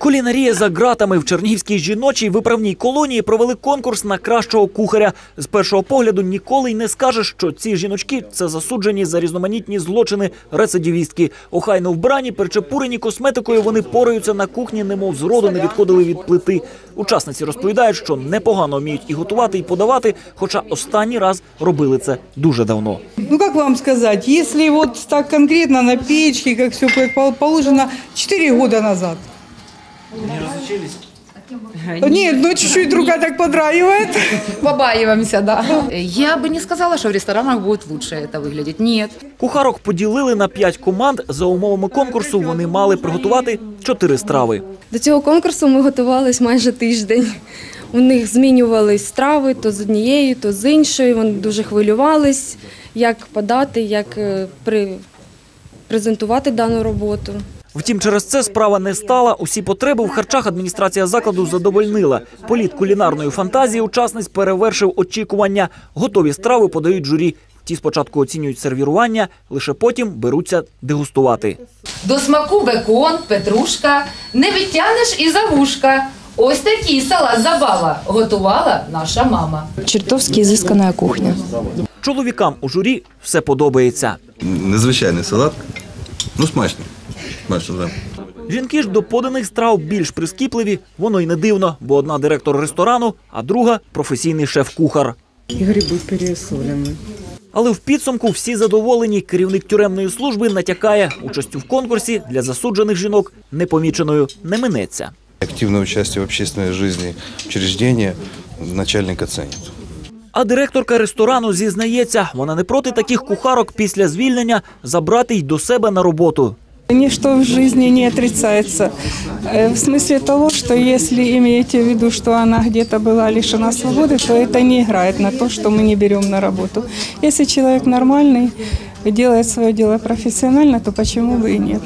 Кулінарія за ґратами в Чернігівській жіночій виправній колонії провели конкурс на кращого кухаря. З першого погляду ніколи й не скажеш, що ці жіночки це засуджені за різноманітні злочини рецидивістки. Охайно вбрані, перечепурені косметикою, вони пораються на кухні, немов зроду не відходили від плити. Учасниці розповідають, що непогано вміють і готувати, і подавати, хоча останній раз робили це дуже давно. Ну, как вам сказать, если вот так конкретно на печке, как все положено, 4 года назад. Не разучились? Нет, ну чуть-чуть рука так подраивает. Побаиваемся, да. Я бы не сказала, что в ресторанах будет лучше это выглядеть. Нет. Кухарок поділили на п'ять команд. За умовами конкурсу вони мали приготувати чотири страви. До цього конкурсу ми готувалися майже тиждень. У них змінювались страви то з однією, то з іншою. Вони дуже хвилювались, як подати, як е, при... презентувати дану роботу. Втім, через це справа не стала. Усі потреби в харчах адміністрація закладу задовольнила. Політ кулінарної фантазії учасниць перевершив очікування. Готові страви подають журі. Ті спочатку оцінюють сервірування, лише потім беруться дегустувати. До смаку бекон, петрушка, не відтягнеш і за вушка. Ось такий салат забава готувала наша мама. Чертовски изысканная кухня. Чоловікам у журі все подобається. Незвичайний салат. Ну, смачно. Жінки ж до поданих страв більш прискіпливі, воно й не дивно, бо одна директор ресторану, а друга професійний шеф-кухар. И грибы пересолены. Але в підсумку всі задоволені. Керівник тюремної служби натякає, участю в конкурсі для засуджених жінок непоміченою не минеться. Активное участие в общественной жизни учреждения начальник оценит. А директорка ресторану зізнається, вона не проти таких кухарок після звільнення забрати й до себе на роботу. Ничто в жизни не отрицается. Э, В смысле того, что если имеете в виду, что она где-то была лишена свободы, то это не играет на то, что мы не берем на работу. Если человек нормальный, делает свое дело профессионально, то почему бы и нет?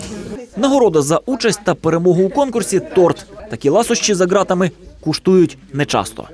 Нагорода за участь та перемогу у конкурсі торт. Такі ласощі за ґратами куштують нечасто.